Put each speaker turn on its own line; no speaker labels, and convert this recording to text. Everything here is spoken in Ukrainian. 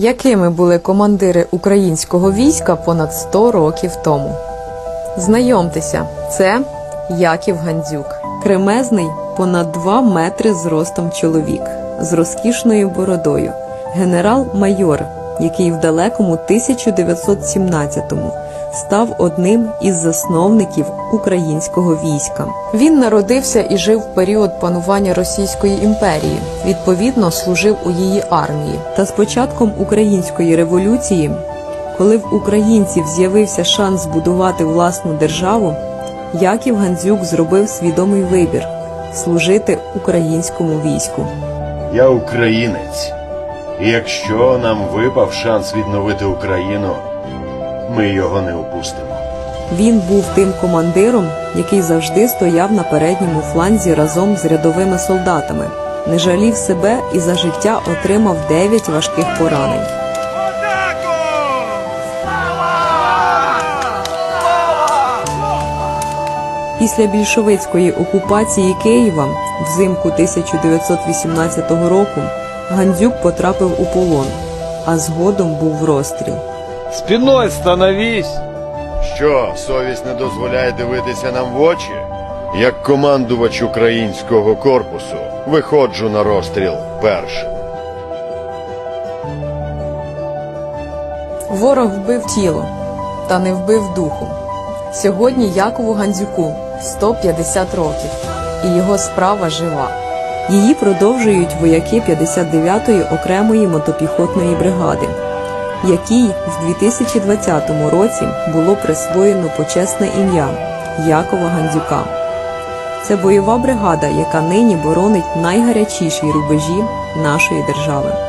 Якими були командири українського війська понад 100 років тому? Знайомтеся, це Яків Гандзюк, кремезний понад 2 метри зростом чоловік з розкішною бородою, генерал-майор, який в далекому 1917-му став одним із засновників українського війська. Він народився і жив в період панування Російської імперії, відповідно служив у її армії. Та з початком української революції, коли в українців з'явився шанс збудувати власну державу, Яків Гандзюк зробив свідомий вибір служити українському війську.
Я українець. І якщо нам випав шанс відновити Україну, ми його не упустимо.
Він був тим командиром, який завжди стояв на передньому фланзі разом з рядовими солдатами, не жалів себе і за життя отримав 9 важких поранень. Після більшовицької окупації Києва взимку 1918 року Гандзюк потрапив у полон, а згодом був розстріл.
Спиной становись!
Що, совість не дозволяє дивитися нам в очі? Як командувач українського корпусу виходжу на розстріл першим.
Ворог вбив тіло, та не вбив духу. Сьогодні Якову Гандзюку 150 років, і його справа жива. Її продовжують вояки 59-ї окремої мотопіхотної бригади, якій в 2020 році було присвоєно почесне ім'я Якова Гандзюка. Це бойова бригада, яка нині боронить найгарячіші рубежі нашої держави.